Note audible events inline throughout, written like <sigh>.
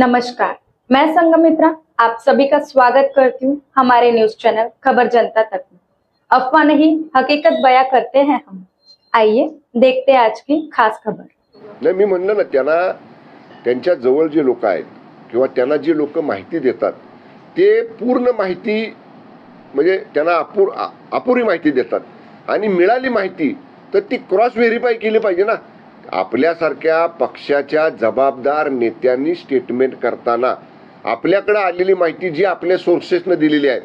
नमस्कार मैं संगमित्रा आप सभी का स्वागत करती हूँ हमारे न्यूज चैनल खबर जनता तक में। अफवाह नहीं हकीकत बयां करते हैं हम। आइए देखते हैं आज की खास खबर। नाही मी म्हणलं ना त्यांना त्यांच्या जवळ जे लोक आहेत किंवा त्यांना जे लोक माहिती देतात ते पूर्ण माहिती म्हणजे त्यांना अपुर अपुरी माहिती देतात. आणि मिळाली माहिती तर ती क्रॉस व्हेरीफाय केली पाहिजे ना. आपल्यासारख्या पक्षाच्या जबाबदार नेत्यांनी स्टेटमेंट करताना आपल्याकडे आलेली माहिती जी आपल्या सोर्सेसनं दिलेली आहे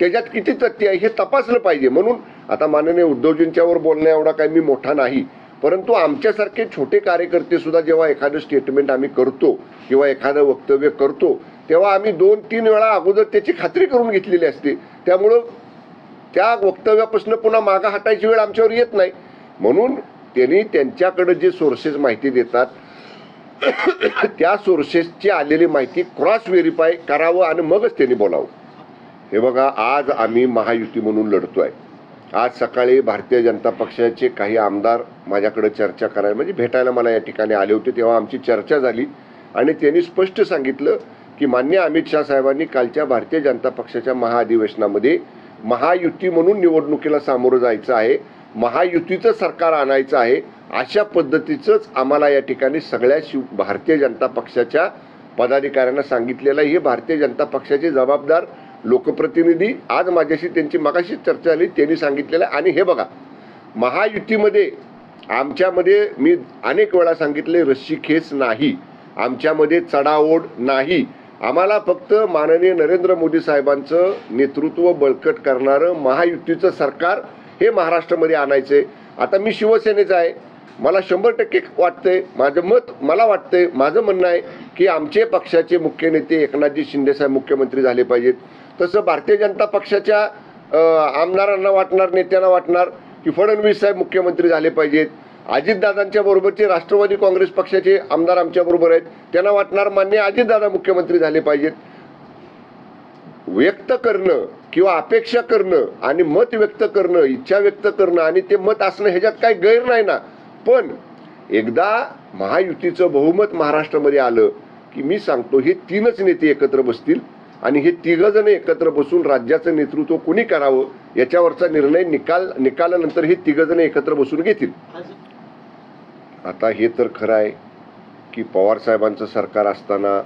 त्याच्यात किती तथ्य आहे हे तपासलं पाहिजे. म्हणून आता माननीय उद्धवजींच्यावर बोलण्या एवढा काही मी मोठा नाही परंतु आमच्यासारखे छोटे कार्यकर्ते सुद्धा जेव्हा एखादं स्टेटमेंट आम्ही करतो किंवा एखादं वक्तव्य करतो तेव्हा आम्ही दोन तीन वेळा अगोदर त्याची खात्री करून घेतलेली असते. त्यामुळं त्या वक्तव्यापासून पुन्हा मागा हटायची वेळ आमच्यावर येत नाही. म्हणून त्यांनी त्यांच्याकडे जे सोर्सेस माहिती देतात <coughs> त्या सोर्सेसची आलेली माहिती क्रॉस व्हेरीफाय करावं आणि मगच त्यांनी बोलावं. हे बघा आज आम्ही महायुती म्हणून लढतोय. आज सकाळी भारतीय जनता पक्षाचे काही आमदार माझ्याकडे चर्चा करायला म्हणजे भेटायला मला या ठिकाणी आले होते तेव्हा आमची चर्चा झाली. आणि त्यांनी स्पष्ट सांगितलं की मान्य अमित शाह साहेबांनी कालच्या भारतीय जनता पक्षाच्या महाअधिवेशनामध्ये महायुती म्हणून निवडणुकीला सामोरं जायचं आहे. महायुतीचं सरकार आणायचं आहे अशा पद्धतीचंच आम्हाला या ठिकाणी सगळ्या शिव भारतीय जनता पक्षाच्या पदाधिकाऱ्यांना सांगितलेलं आहे. हे भारतीय जनता पक्षाचे जबाबदार लोकप्रतिनिधी आज माझ्याशी त्यांची मगाशी चर्चा झाली त्यांनी सांगितलेलं आहे. आणि हे बघा महायुतीमध्ये आमच्यामध्ये मी अनेक वेळा सांगितले रस्सीखेच नाही आमच्यामध्ये चढाओढ नाही. आम्हाला फक्त माननीय नरेंद्र मोदी साहेबांचं नेतृत्व बळकट करणारं महायुतीचं सरकार हे महाराष्ट्रामध्ये आणायचे. आता मी शिवसेनेचा आहे. मला शंभर टक्के वाटतंय माझं मत मला वाटतंय माझं म्हणणं आहे की आमचे पक्षाचे मुख्य नेते एकनाथजी शिंदेसाहेब मुख्यमंत्री झाले पाहिजेत. तसं भारतीय जनता पक्षाच्या आमदारांना वाटणार नेत्यांना वाटणार की फडणवीस साहेब मुख्यमंत्री झाले पाहिजेत. अजितदादांच्या बरोबरचे राष्ट्रवादी काँग्रेस पक्षाचे आमदार आमच्याबरोबर आहेत. त्यांना वाटणार मान्य अजितदादा मुख्यमंत्री झाले पाहिजेत. व्यक्त करणं किंवा अपेक्षा करणं आणि मत व्यक्त करणं इच्छा व्यक्त करणं आणि ते मत असणं ह्याच्यात काही गैर नाही ना. पण एकदा महायुतीचं बहुमत महाराष्ट्रामध्ये आलं की मी सांगतो हे तीनच नेते एकत्र बसतील आणि हे तिघजण एकत्र बसून राज्याचं नेतृत्व कुणी करावं याच्यावरचा निर्णय निकाल निकालानंतर हे तिघजण एकत्र बसून घेतील. आता हे तर खरं आहे की पवार साहेबांचं सरकार असताना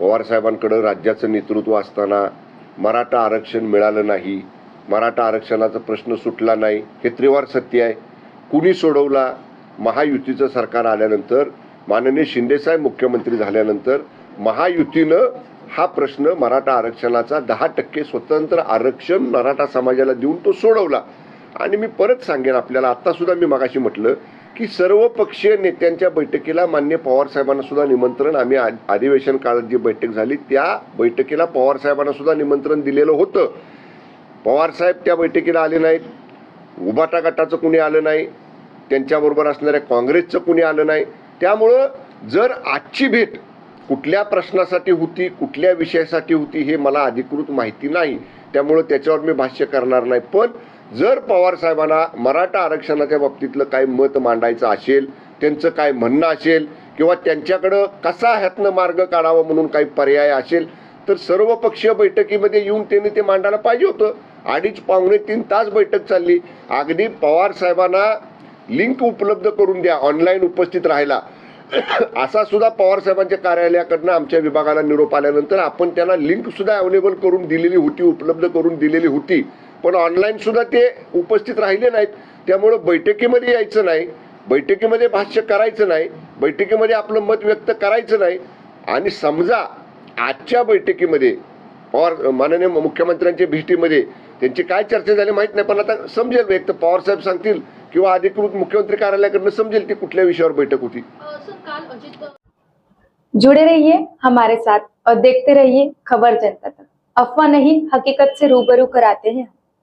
पवार साहेबांकडं राज्याचं नेतृत्व असताना मराठा आरक्षण मिळालं नाही मराठा आरक्षणाचा प्रश्न सुटला नाही हे त्रिवार सत्य आहे. कुणी सोडवला? महायुतीचं सरकार आल्यानंतर माननीय शिंदेसाहेब मुख्यमंत्री झाल्यानंतर महायुतीनं हा प्रश्न मराठा आरक्षणाचा दहा टक्के स्वतंत्र आरक्षण मराठा समाजाला देऊन तो सोडवला. आणि मी परत सांगेन आपल्याला आत्तासुद्धा मी मगाशी म्हटलं की सर्व पक्षीय नेत्यांच्या बैठकीला मान्य पवार साहेबांना सुद्धा निमंत्रण. आम्ही आ- अधिवेशन काळात जी बैठक झाली त्या बैठकीला पवार साहेबांना सुद्धा निमंत्रण दिलेलं होतं. पवार साहेब त्या बैठकीला आले नाहीत. उभाटा गटाचं कुणी आलं नाही. त्यांच्याबरोबर असणाऱ्या काँग्रेसचं कुणी आलं नाही. त्यामुळं जर आजची भेट कुठल्या प्रश्नासाठी होती कुठल्या विषयासाठी होती हे मला अधिकृत माहिती नाही. त्यामुळं त्याच्यावर मी भाष्य करणार नाही. पण जर पवार साहेबांना मराठा आरक्षणाच्या बाबतीतलं काही मत मांडायचं असेल त्यांचं काय म्हणणं असेल किंवा त्यांच्याकडं कसा ह्यातनं मार्ग काढावा म्हणून काही पर्याय असेल तर सर्व पक्षीय बैठकीमध्ये येऊन त्यांनी ते मांडायला पाहिजे होतं. अडीच पावणे तीन तास बैठक चालली. अगदी पवार साहेबांना लिंक उपलब्ध करून द्या ऑनलाईन उपस्थित राहायला. <coughs> असा सुद्धा पवार साहेबांच्या कार्यालयाकडनं आमच्या विभागाला निरोप आल्यानंतर आपण त्यांना लिंक सुद्धा अवेलेबल करून दिलेली होती उपलब्ध करून दिलेली होती. पण ऑनलाईन सुद्धा ते उपस्थित राहिले नाहीत. त्यामुळं बैठकीमध्ये यायचं नाही. बैठकीमध्ये भाष्य करायचं नाही. बैठकीमध्ये आपलं मत व्यक्त करायचं नाही. आणि समजा आजच्या बैठकीमध्ये पवार माननीय मुख्यमंत्र्यांच्या भेटीमध्ये त्यांची काय चर्चा झाली माहीत नाही पण आता समजेल एक तर पवार साहेब सांगतील किंवा अधिकृत मुख्यमंत्री कार्यालयाकडनं समजेल की कुठल्या विषयावर बैठक होती. सर काल अजित जुड़े रहिए हमारे साथ और देखते रहिए खबर जनता तक. अफवाह नहीं हकीकत से रूबरू कराते हैं